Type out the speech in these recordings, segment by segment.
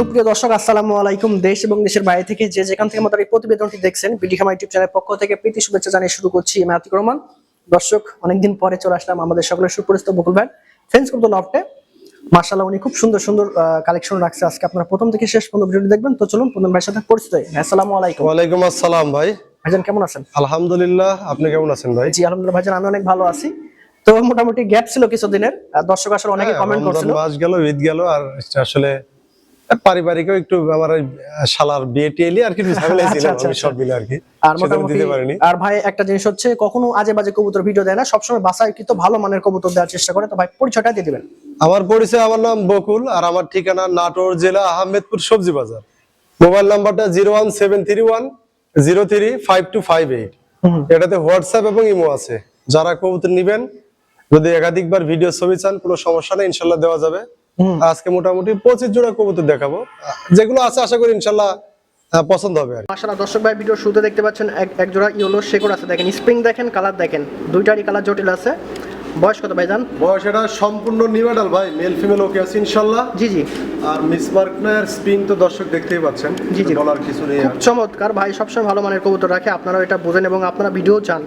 সুপ্রিয় দর্শক আসসালামু আলাইকুম। দেশ এবং দেশের বাইরে থেকে যে যেখান থেকে আমাদের এই প্রতিবেদনটি দেখছেন বিডি খামা ইউটিউব চ্যানেলের পক্ষ থেকে প্রীতি শুভেচ্ছা জানিয়ে শুরু করছি আমি আতিক রহমান। দর্শক অনেকদিন পরে চলে আসলাম আমাদের সকলের সুপরিচিত বকুল ভাই ফ্রেন্ডস করতো লফটে মার্শাল্লাহ উনি খুব সুন্দর সুন্দর কালেকশন রাখছে আজকে। আপনারা প্রথম থেকে শেষ পর্যন্ত ভিডিওটি দেখবেন। তো চলুন প্রথম ভাইয়ের সাথে পরিচিত হই। আসসালামু আলাইকুম। ওয়ালাইকুম আসসালাম ভাই। ভাইজান কেমন আছেন? আলহামদুলিল্লাহ আপনি কেমন আছেন ভাই? জি আলহামদুলিল্লাহ ভাইজান আমি অনেক ভালো আছি। তো মোটামুটি গ্যাপ ছিল কিছুদিনের। দর্শক আসলে অনেকে হ্যাঁ, কমেন্ট করছিল। মাস গেল ঈদ গেল আর আসলে পারিবারিকও একটু আমার শালার বিয়ে টিয়ে আর কি ঝামেলা ছিল আচ্ছা, আমি আচ্ছা। সব মিলে আর কি। আর মোটামুটি আর ভাই একটা জিনিস হচ্ছে কখনো আজে বাজে কবুতর ভিডিও দেয় না সবসময় বাসায় কিন্তু ভালো মানের কবুতর দেওয়ার চেষ্টা করে। তো ভাই পরিচয়টা দিয়ে দিবেন। আমার পরিচয় আমার নাম বকুল আর আমার ঠিকানা নাটোর জেলা আহমেদপুর সবজি বাজার। মোবাইল নাম্বারটা zero one seven three one zero three five two five eight. এটাতে হোয়াটসঅ্যাপ এবং ইমো আছে। যারা কবুতর নিবেন যদি একাধিকবার ভিডিও ছবি চান কোনো সমস্যা নেই ইনশাল্লাহ দেওয়া যাবে। আজকে মোটামুটি পঁচিশ জোড়া কবুতর দেখাবো। যেগুলো আছে আশা করি ইনশাল্লাহ পছন্দ হবে আর কি। দর্শক ভাই ভিডিও শুরুতে দেখতে পাচ্ছেন এক এক জোড়া ইয়েলো শেকড় আছে। দেখেন স্প্রিং দেখেন কালার দেখেন দুইটারই কালার জটিল আছে। বয়স কত ভাইজান? বয়স এটা সম্পূর্ণ নিউডাল ভাই মেল ফিমেল ওকে আছে ইনশাল্লাহ। জি জি। আর মিস মার্কনার স্পিন তো দর্শক দেখতেই পাচ্ছেন জি, জি। বলার কিছু নেই চমৎকার ভাই সবসময় ভালো মানের কবুতর রাখে। আপনারাও এটা বোঝেন এবং আপনারা ভিডিও চান।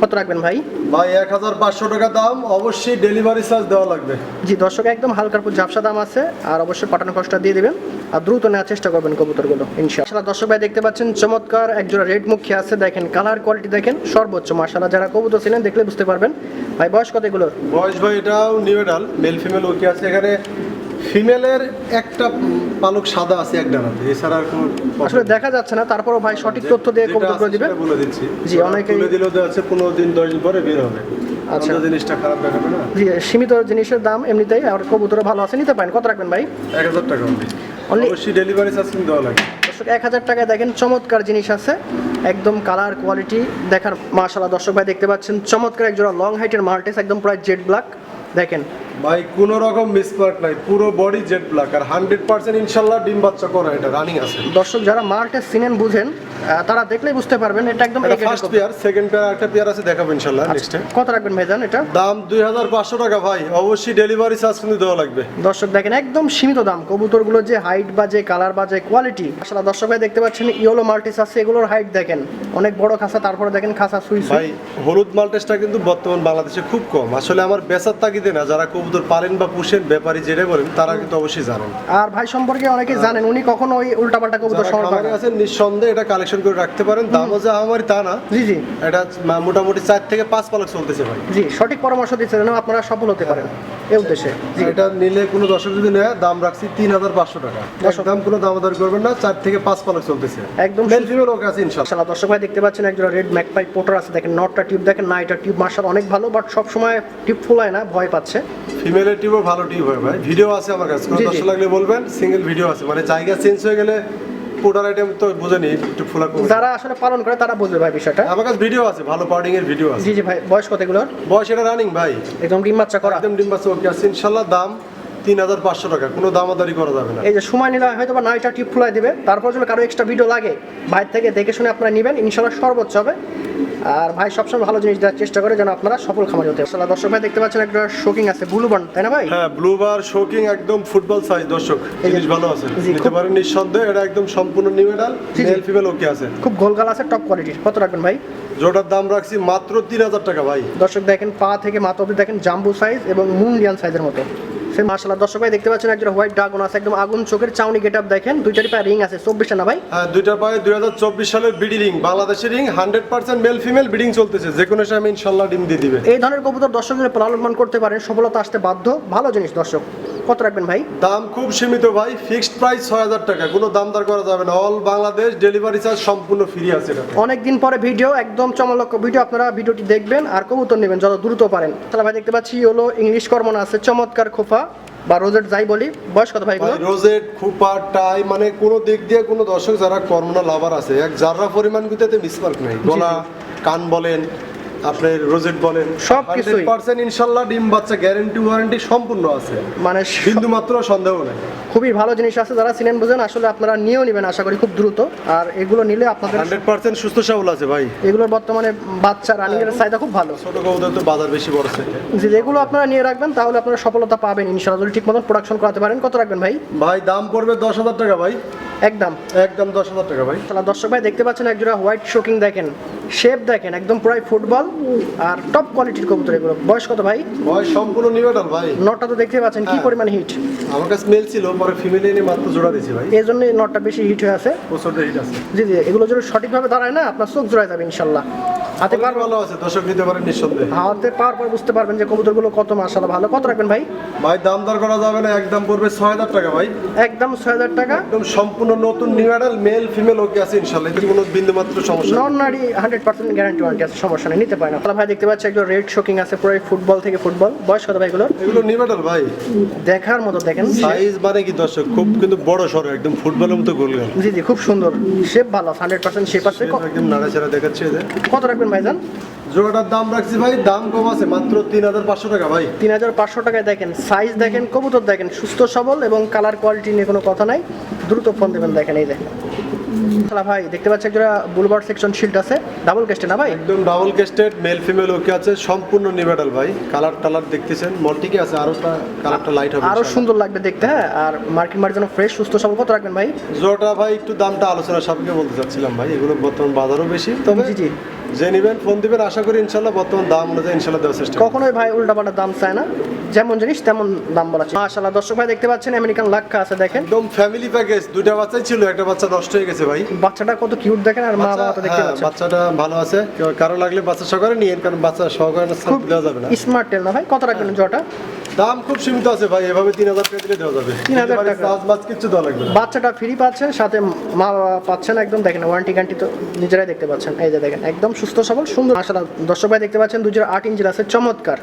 কত রাখবেন ভাই? ভাই এক হাজার পাঁচশো টাকা দাম অবশ্যই ডেলিভারি চার্জ দেওয়া লাগবে। জি দর্শক একদম হালকার উপর ঝাপসা দাম আছে আর অবশ্যই পাঠানো খরচটা দিয়ে দিবেন আর দ্রুত নেওয়ার চেষ্টা করবেন কবুতরগুলো ইনশাআল্লাহ। দর্শক ভাই দেখতে পাচ্ছেন চমৎকার একজোড়া রেড মুখী আছে দেখেন কালার কোয়ালিটি দেখেন সর্বোচ্চ মাশাআল্লাহ যারা কবুতর ছিলেন দেখলে বুঝতে পারবেন। ভাই বয়স কত এগুলোর? বয়স ভাই এটাও নিউডাল মেল ফিমেল ওকে আছে। এখানে ফিমেলের একটা পালক সাদা আছে এক ডানাতে এছাড়া আর কোনো আসলে দেখা যাচ্ছে না তারপরও ভাই সঠিক তথ্য দিয়ে কবুতরগুলো আছে দিবেন? বলে দিচ্ছি। জি, অনেকে তুলে দিলেও দেওয়া আছে পনেরো দিন দশ দিন পরে বের হবে। আচ্ছা। জিনিসটা খারাপ দেখাবে না। জি সীমিত জিনিসের দাম এমনিতেই আর কবুতর ভালো আছে নিতে পারেন। কত রাখবেন ভাই? এক হাজার টাকা হবে Only- অবশ্যই ডেলিভারি চার্জ কিন্তু দেওয়া লাগে। দর্শক এক হাজার টাকায় দেখেন চমৎকার জিনিস আছে। একদম কালার কোয়ালিটি দেখার মাশাল্লাহ দর্শক ভাই দেখতে পাচ্ছেন চমৎকার একজোড়া লং হাইটের মাল্টেস একদম প্রায় জেড ব্ল্যাক দেখেন ভাই কোন রকম মিসমার্ক নাই পুরো বডি জেড ব্ল্যাক আর হান্ড্রেড পার্সেন্ট ইনশাল্লাহ ডিম বাচ্চা করা এটা রানিং আছে। দর্শক যারা মাল্টেস সিনেন বুঝেন তারা দেখলেই বুঝতে পারবেন এটা একদম ফার্স্ট পেয়ার সেকেন্ড পেয়ার একটা পেয়ার আছে দেখাবো ইনশাল্লাহ নেক্সটে কত রাখবেন ভাইজান এটা? দাম দুই হাজার পাঁচশো টাকা ভাই অবশ্যই ডেলিভারি চার্জ কিন্তু দেওয়া লাগবে। দর্শক দেখেন একদম সীমিত দাম কবুতরগুলো যে হাইট বা যে কালার বা যে কোয়ালিটি আসলে দর্শক ভাই দেখতে পাচ্ছেন ইয়েলো মাল্টিস আছে এগুলোর হাইট দেখেন অনেক বড় খাসা তারপরে দেখেন খাসা সুই সুই। ভাই হলুদ মাল্টেসটা কিন্তু বর্তমান বাংলাদেশে খুব কম আসলে আমার বেচার তাগিদে না যারা কবুতর পালেন বা পুষেন ব্যাপারী যেটা বলেন তারা কিন্তু অবশ্যই জানেন। আর ভাই সম্পর্কে অনেকে জানেন উনি কখনো ওই উল্টাপাল্টা কবুতর সংগ্রহ করেন আছেন নিঃসন্দেহে এটা কালেকশন করে রাখতে পারেন। দামও যে আমারই তা না। জি জি। এটা মোটামুটি চার থেকে পাঁচ পালক চলতেছে ভাই। জি সঠিক পরামর্শ দিচ্ছেন যেন আপনারা সফল হতে পারেন এই উদ্দেশ্যে। জি। এটা নিলে কোনো দর্শক যদি নেয় দাম রাখছি তিন হাজার পাঁচশো টাকা। দাম কোনো দামাদারি করবেন না চার থেকে পাঁচ পালক চলতেছে। একদম মেল ফিমেল ওকে আছে ইনশাল্লাহ। দর্শক ভাই দেখতে পাচ্ছেন একজন রেড ম্যাকপাই পোটার আছে। দেখেন নটটা টিউব দেখেন না এটা টিউব মার্শাল অনেক ভালো বাট সব সময় টিউব ফুলায় না ভয় পাচ্ছে। ফিমেলের টিমও ভালো টিউব হয় ভাই। ভিডিও আছে আমার কাছে। কোনো। দর্শক লাগলে বলবেন সিঙ্গেল ভিডিও আছে। মানে জায়গা চেঞ্জ হয়ে গেলে পোটার আইটেম তো বুঝেনি একটু ফুলা করে। যারা আসলে পালন করে তারা বুঝবে ভাই বিষয়টা। আমার কাছে ভিডিও আছে ভালো পাউডিং এর ভিডিও আছে। জি জি ভাই। বয়স কত এগুলোর? বয়স এটা রানিং ভাই। একদম ডিম বাচ্চা করা। একদম ডিম্বাস ওকে আছে। ইনশাল্লাহ দাম তিন হাজার পাঁচশো টাকা কোনো দামাদারি করা যাবে না। এই যে সময় নিলে হয়তো বা নয়টা টিউব ফুলাই দিবে তারপর যদি কারও এক্সট্রা ভিডিও লাগে বাইরে থেকে দেখে শুনে আপনারা নেবেন ইনশাল্লাহ সর্বোচ্চ হবে। আর ভাই সবসময় ভালো জিনিস দেওয়ার চেষ্টা করে যেন আপনারা সফল খামারি হতে আসলে দর্শক ভাই দেখতে পাচ্ছেন একটা শোকিং আছে ব্লু বান তাই না ভাই? হ্যাঁ ব্লু বার শোকিং একদম ফুটবল সাইজ দর্শক জিনিস ভালো আছে। নিতে পারেন নিঃসন্দেহে এটা একদম সম্পূর্ণ নিউ জি। মেল ফিমেল ওকে আছে। খুব গোলগাল আছে টপ কোয়ালিটির কত রাখবেন ভাই? যেটার দাম রাখছি মাত্র তিন হাজার টাকা ভাই। দর্শক দেখেন পা থেকে মাথা অবধি দেখেন জাম্বু সাইজ এবং মুন্ডিয়ান সাইজের মতো। সে মার্শাল্লাহ দর্শক ভাই দেখতে পাচ্ছেন একজন হোয়াইট ড্রাগন আছে একদম আগুন চোখের চাউনি গেট আপ দেখেন। দুইটারই পায়ে রিং আছে চব্বিশটা না ভাই? হ্যাঁ দুইটা পায়ে দুই হাজার চব্বিশ সালের বিডি রিং বাংলাদেশের ring hundred percent male female breeding চলতেছে। যে কোনো সময় ইনশাল্লাহ ডিম দিয়ে দিবে। এই ধরনের কবুতর দর্শকদের প্রলম্বন লালন করতে পারেন সফলতা আসতে বাধ্য। ভালো জিনিস দর্শক। কত রাখবেন ভাই? দাম খুব সীমিত ভাই ফিক্সড প্রাইস ছয় হাজার টাকা। কোনো দাম দর করা যাবে না। অল বাংলাদেশ ডেলিভারি চার্জ সম্পূর্ণ ফ্রি আছে এটা অনেক দিন পরে ভিডিও একদম চমলক্ষ ভিডিও আপনারা ভিডিওটি দেখবেন আর কবুতর নেবেন যত দ্রুত পারেন। তাহলে ভাই দেখতে পাচ্ছি হলো ইংলিশ কর্মনা আছে চমৎকার খোফা বা রোজেট যাই বলি বয়স কত ভাই রোজেট খুপার টাই মানে কোনো দিক দিয়ে কোনো দর্শক যারা কর্মনা লাভার আছে এক যারা পরিমাণ গুতাতে মিসমার্ক নেই। গলা কান বলেন আপনার রোজেট বলেন সবকিছুই। পার্সেন্ট ইনশাল্লাহ ডিম বাচ্চা গ্যারেন্টি ওয়ারেন্টি সম্পূর্ণ আছে। মানে বিন্দু মাত্র সন্দেহ নেই। খুবই ভালো জিনিস আছে যারা চিনেন বুঝেন আসলে আপনারা নিয়েও নেবেন আশা করি খুব দ্রুত। আর এগুলো নিলে আপনাদের হান্ড্রেড পার্সেন্ট সুস্থ সবল আছে ভাই। এগুলোর বর্তমানে বাচ্চা রানিং এর চাহিদা খুব ভালো। ছোট কবুতর তো বাজার বেশি বড় যে যেগুলো আপনারা নিয়ে রাখবেন তাহলে আপনারা সফলতা পাবেন ইনশাআল্লাহ। যদি ঠিক মতন প্রোডাকশন করাতে পারেন কত রাখবেন ভাই? ভাই দাম পড়বে দশ হাজার টাকা ভাই। একদম। একদম দশ হাজার টাকা ভাই। তাহলে দর্শক ভাই দেখতে পাচ্ছেন একজোড়া হোয়াইট শোকিং দেখেন শেপ দেখেন একদম পুরাই ফুটবল আর টপ কোয়ালিটির কবুতর এগুলো। বয়স কত ভাই? বয়স সম্পূর্ণ নিবেদন ভাই। নটটা তো দেখতে পাচ্ছেন কি পরিমাণে পরিমাণ হিট আমার কাছে মেল ছিল পরে ফিমেল এনে মাত্র জোড়া দিয়েছি ভাই। এই জন্য নটটা বেশি হিট হয়ে আছে। প্রচুর হিট আছে। জি জি এগুলো যদি সঠিকভাবে দাঁড়ায় না আপনার চোখ জোড়ায় যাবে ইনশাল্লাহ। হাতে পার ভালো আছে দর্শক নিতে পারেন নিঃসন্দেহে। হাতে পাওয়ার পর বুঝতে পারবেন যে কবুতরগুলো কত মাসাল্লাহ ভালো। কত রাখবেন ভাই? ভাই দাম দর করা যাবে না একদম পড়বে ছয় হাজার টাকা ভাই। একদম ছয় হাজার টাকা। একদম সম্পূর্ণ নতুন new adult male female okay আছে ইনশাল্লাহ এতে কোনো বিন্দু মাত্র সমস্যা নন নারী হান্ড্রেড পার্সেন্ট গ্যারান্টি ওয়ারেন্টি আছে সমস্যা নেই নিতে পারে না তাহলে ভাই দেখতে পাচ্ছি একজন রেড শোকিং আছে পুরো ফুটবল থেকে ফুটবল বয়স কত ভাই এগুলোর? এগুলো নিউ অ্যাডাল ভাই। দেখার মতো দেখেন। সাইজ মানে কি দর্শক? খুব কিন্তু বড় সড়ো একদম ফুটবলের মতো গোল জি জি খুব সুন্দর। শেপ ভালো হান্ড্রেড পার্সেন্ট শেপ আছে। একদম নাড়াচাড়া দেখাচ্ছে কত রাখবেন ভাইজান। জোড়াটার দাম রাখছি ভাই দাম কম আছে মাত্র তিন হাজার পাঁচশো টাকা ভাই। তিন হাজার পাঁচশো টাকায় দেখেন সাইজ দেখেন কবুতর দেখেন সুস্থ সবল এবং কালার কোয়ালিটি নিয়ে কোনো কথা নাই। দ্রুত ফোন দেবেন দেখেন এই দেখেন ভাই দেখতে পাচ্ছি একটা বুলবার সেকশন শিল্ড আছে। ডাবল কেস্টে না ভাই? একদম double crested male female okay আছে সম্পূর্ণ নিবেডাল ভাই। কালার টালার দেখতেছেন মল্টিকে আছে আরও কালারটা লাইট হবে আরও সুন্দর লাগবে দেখতে হ্যাঁ? আর মার্কিন মার্কের জন্য ফ্রেশ সুস্থ সবল কত রাখবেন ভাই? জোড়াটা ভাই একটু দামটা আলোচনা সাপেক্ষে বলতে চাচ্ছিলাম ভাই এগুলো বর্তমান বাজারও বেশি। তবে জি জি। যে নিবেন ফোন দিবেন আশা করি ইনশাল্লাহ বর্তমান দাম অনুযায়ী ইনশাল্লাহ দেওয়ার চেষ্টা করব। কখনোই ভাই উল্টাপাল্টা দাম চায় না। যেমন জিনিস তেমন দাম বলা মাশাআল্লাহ দর্শক ভাই দেখতে পাচ্ছেন আমেরিকান লাক্কা আছে দেখেন। একদম ফ্যামিলি প্যাকেজ দুইটা বাচ্চাই ছিল একটা বাচ্চা নষ্ট হয়ে গেছে ভাই। বাচ্চাটা কত কিউট দেখেন আর মা বাবা তো দেখতে হ্যাঁ, পাচ্ছেন। বাচ্চাটা ভালো আছে। কারও লাগলে বাচ্চা সহকারে নিয়ে কারণ বাচ্চা সহকারে দেওয়া যাবে না। স্মার্ট টেল না ভাই? কত রাখবেন জটা দাম খুব সীমিত আছে ভাই এভাবে তিন হাজার টাকা দিলে দেওয়া যাবে। 3000 টাকা। চার্জ কিছু দেওয়া লাগবে বাচ্চাটা ফ্রি পাচ্ছেন সাথে মা বাবা পাচ্ছেন একদম দেখেন ওয়ারেন্টি গ্যারান্টি তো নিজেরাই দেখতে পাচ্ছেন। এই যে দেখেন একদম সুস্থ সবল সুন্দর। আসলে দর্শক ভাই দেখতে পাচ্ছেন দুই আট ইঞ্চির আছে চমৎকার।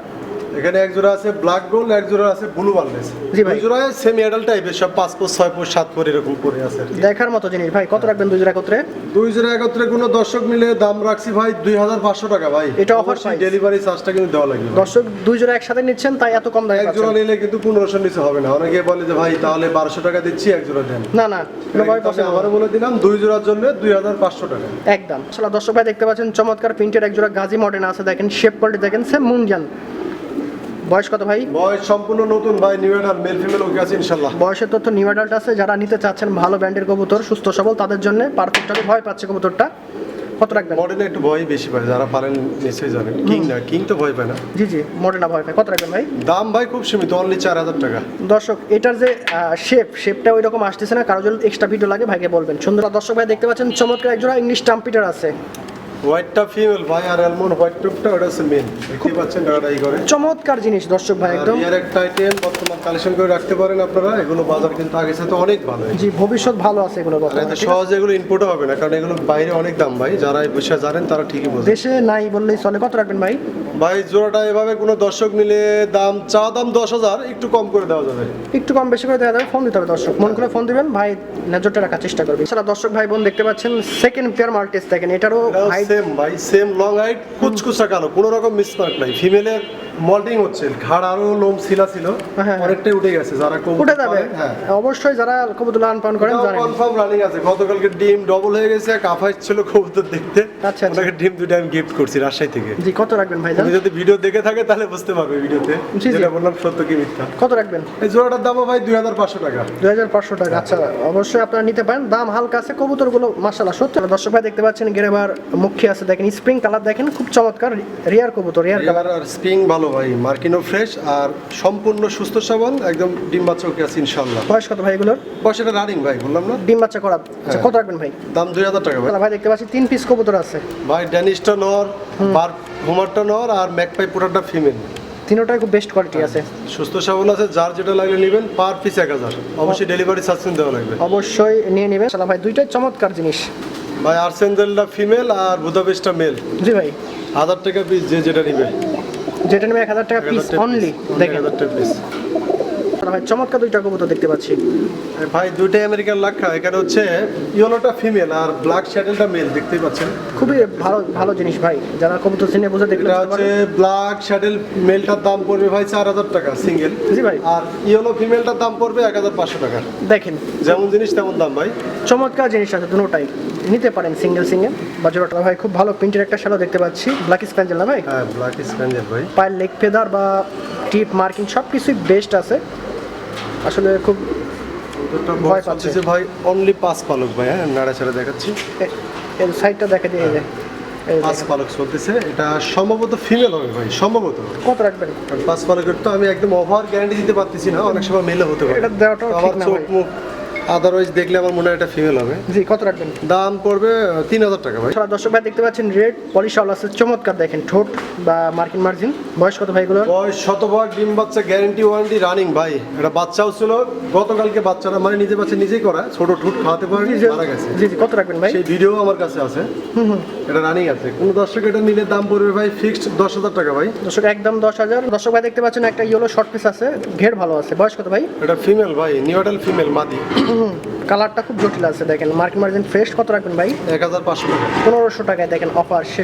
এখানে এক জোড়া আছে ব্ল্যাক গোল্ড এক জোড়া আছে ব্লু ওয়ালনেস জি ভাই। দুই জোড়ায় সেমি অ্যাডাল্ট টাইপের সব পাঁচ ফুট ছয় ফুট সাত ফুট এরকম করে আছে দেখার মতো জিনিস ভাই কত রাখবেন দুই জোড়া একত্রে? দুই জোড়া একত্রে কোনো দর্শক মিলে দাম রাখছি ভাই দুই হাজার পাঁচশো টাকা ভাই। এটা অফার price। ডেলিভারি চার্জটা কিন্তু দেওয়া লাগবে দর্শক দুই জোড়া একসাথে নিচ্ছেন তাই এত কম দামে এক জোড়া নিলে কিন্তু পনেরোশো নিচে হবে না। অনেকে বলে যে ভাই তাহলে বারোশো টাকা দিচ্ছি এক জোড়া দেন। না না কোনোভাবে আমি possible না। আবারও বলে দিলাম দুই জোড়ার জন্য দুই হাজার পাঁচশো টাকা। একদম। আসলে দর্শক ভাই দেখতে পাচ্ছেন চমৎকার প্রিন্টের এক জোড়া গাজী মডেল আছে। দেখেন শেপ কোয়ালিটি দেখেন সেম মুনজান বয়স কত ভাই? বয়স সম্পূর্ণ নতুন ভাই new adult male female okay আছে ইনশাল্লাহ বয়সের তথ্য নিউ অ্যাডাল্ট আছে। যারা নিতে চাচ্ছেন ভালো ব্র্যান্ডের কবুতর সুস্থ সবল তাদের জন্য পারফেক্ট হবে। ভয় পাচ্ছে কবুতরটা। কত রাখবেন? মডেলে একটু ভয় বেশি পায় যারা পারেন নিশ্চয়ই জানেন। কিং না কিং তো ভয় পায় না। জি জি মডেলটা ভয় পায়। কত রাখবেন ভাই? দাম ভাই খুব সীমিত অনলি চার হাজার টাকা। দর্শক এটার যে শেপ শেপটা ওই রকম আসতেছে না। কারও যদি এক্সট্রা ভিডিও লাগে ভাইকে বলবেন। সুন্দর। দর্শক ভাই দেখতে পাচ্ছেন চমৎকার একজোড়া ইংলিশ টাম্পিটার আছে। হোয়াইটটা ফিমেল ভাই আর অ্যালমন্ড হোয়াইট টুপটা ওটা হচ্ছে মেল দেখতে পাচ্ছেন টাকাটা এই করে? চমৎকার জিনিস দর্শক ভাই একদম। ইয়ার একটা আইটেম বর্তমান কালেকশন করে রাখতে পারেন আপনারা। এগুলো বাজার কিন্তু আগে অনেক ভালো জি ভবিষ্যৎ ভালো আছে এগুলো সহজে এগুলো ইনপুটও হবে না কারণ এগুলো বাইরে অনেক দাম ভাই। যারা এই বিষয়ে জানেন তারা ঠিকই বোঝে দেশে নাই বললেই চলে। কত রাখবেন ভাই? ভাই জোড়াটা এভাবে কোনো দর্শক নিলে দাম চা দাম দশ হাজার একটু কম করে দেওয়া যাবে। একটু কম বেশি করে দেওয়া যাবে ফোন দিতে হবে দর্শক। মন করে ফোন দিবেন ভাই নজরটা রাখার চেষ্টা করবে সারা দর্শক ভাই বোন দেখতে পাচ্ছেন সেকেন্ড পেয়ার মাল্টিস দেখেন। এটারও হাইট সেম ভাই সেম লং হাইট কুচকুচা কালো কোনো রকম মিসমার্ক নাই। ফিমেলের মল্টিং হচ্ছে। ঘাড় আরও লোম শিলা ছিল হ্যাঁ। অনেকটাই উঠে গেছে যারা উঠে যাবে। হ্যাঁ। অবশ্যই যারা কবুতর লালন পালন করেন জানেন। কনফার্ম রানিং আছে। গতকালকে ডিম ডবল হয়ে গেছে কাফাইস ছিল কবুতর দেখতে। আচ্ছা, আচ্ছা। ওনাকে ডিম দুটো আমি গিফট করছি রাজশাহী থেকে। জি কত রাখবেন ভাই তুমি যদি ভিডিও দেখে থাকে তাহলে বুঝতে পারবে ভিডিওতে। যেটা বললাম সত্য কি মিথ্যা। কত রাখবেন? এই জোড়াটার দামও ভাই দুই হাজার পাঁচশো টাকা। দুই হাজার পাঁচশো টাকা আচ্ছা। অবশ্যই আপনারা নিতে পারেন। দাম হালকা আছে কবুতরগুলো মাসাল্লাহ সত্যি দর্শক ভাই দেখতে পাচ্ছেন গেরেবার মুখী আছে। দেখেন স্প্রিং কালার দেখেন খুব চমৎকার রিয়ার কবুতর রিয়ার কালার আর স্প্রিং ভালো ভাই মার্কিনো ফ্রেশ আর সম্পূর্ণ সুস্থ সবল একদম ডিম বাচ্চা ওকে আছে ইনশাল্লাহ বয়স কত ভাই এগুলোর? বয়স এটা রানিং ভাই বললাম না? ডিম বাচ্চা করা আচ্ছা কত রাখবেন ভাই? দাম দুই হাজার টাকা ভাই। ভাই দেখতে পাচ্ছি তিন পিস কবুতর আছে। ভাই ড্যানিশটা নর বার হোমারটা নর আর ম্যাকপাই পুরাটা ফিমেল তিনোটাই খুব বেস্ট কোয়ালিটি আছে। সুস্থ সবল আছে যার যেটা লাগলে নেবেন পার পিস এক হাজার। অবশ্যই ডেলিভারি চার্জ দেওয়া লাগবে। অবশ্যই নিয়ে নেবেন। সালা ভাই দুইটাই চমৎকার জিনিস। ভাই আর্সেঞ্জেলটা ফিমেল আর বুদাপেস্টটা মেল জি ভাই। হাজার টাকা পিস যে যেটা নিবে। যেটা নেবে এক হাজার টাকা পিস অনলি দেখেন। সালা ভাই? চমৎকার দুইটা কবুতর দেখতে পাচ্ছি। ভাই দুইটাই আমেরিকান লাক্ষা এখানে হচ্ছে ইয়েলোটা ফিমেল আর ব্ল্যাক শ্যাটেলটা মেল দেখতেই পাচ্ছেন? খুবই ভালো ভালো জিনিস ভাই। যারা কবুতর চিনে বুঝে দেখলে এটা হচ্ছে। ব্ল্যাক শ্যাটেল মেলটার দাম পড়বে ভাই চার হাজার টাকা সিঙ্গেল জি ভাই। আর ইয়েলো ফিমেলটার দাম পড়বে এক হাজার পাঁচশো টাকা। দেখেন। যেমন জিনিস তেমন দাম ভাই। চমৎকার জিনিস আছে দুটোটাই নিতে পারেন সিঙ্গেল সিঙ্গেল বা জোড়াটা ভাই খুব ভালো প্রিন্টের একটা শ্যালো দেখতে পাচ্ছি। ব্ল্যাক স্প্যাঞ্জেল না ভাই? হ্যাঁ ব্ল্যাক স্প্যাঞ্জেল ভাই। পায়ের লেগ ফেদার বা টিপ মার্কিং সব কিছুই বেস্ট আছে। আসলে খুব ভয় পাচ্ছে। যে ভাই অনলি পাঁচ পালক ভাই হ্যাঁ? নাড়া ছাড়া দেখাচ্ছি। এর সাইডটা দেখা যায় এই। পাঁচ পালক চলতেছে। এটা সম্ভবত ফিমেল হবে ভাই সম্ভবত। কত রাখবেন? পাঁচ পালকের তো আমি একদম ওভার গ্যারান্টি দিতে পারতেছি না অনেক সময় মেলে হতে পারে। এটা দেওয়াটা আমার চোখ মুখ আদারওয়াইজ দেখলে আমার মনে হয় এটা ফিমেল হবে। জি কত রাখবেন? দাম পড়বে তিন হাজার টাকা ভাই। সারা দর্শক ভাই দেখতে পাচ্ছেন রেড পলিশ আছে চমৎকার দেখেন ঠোঁট বা মার্কিন মার্জিন। বয়স কত ভাইগুলো বয়স শতভাগ ডিম বাচ্চা গ্যারান্টি ওয়ারেন্টি রানিং ভাই। এটা বাচ্চাও ছিল গতকালকে বাচ্চারা মানে নিজে বাচ্চা নিজেই করা ছোট ঠুট খাওয়াতে পারেনি মারা গেছে। জি জি কত রাখবেন ভাই? সেই ভিডিও আমার কাছে আছে। এটা রানিং আছে। কোন দর্শক এটা নিলে দাম পড়বে ভাই ফিক্সড দশ হাজার টাকা ভাই। দর্শক একদম দশ হাজার। দর্শক ভাই দেখতে পাচ্ছেন একটা ইয়েলো শর্ট পিস আছে ঘের ভালো আছে। বয়স কত ভাই? এটা ফিমেল ভাই নিউডাল ফিমেল মাদি। কালারটা খুব জটিল আছে দেখেন। মার্কিন মার্জিন ফ্রেশ কত রাখবেন ভাই? এক হাজার পাঁচশো টাকা। পনেরোশো টাকায় দেখেন অফার শেষ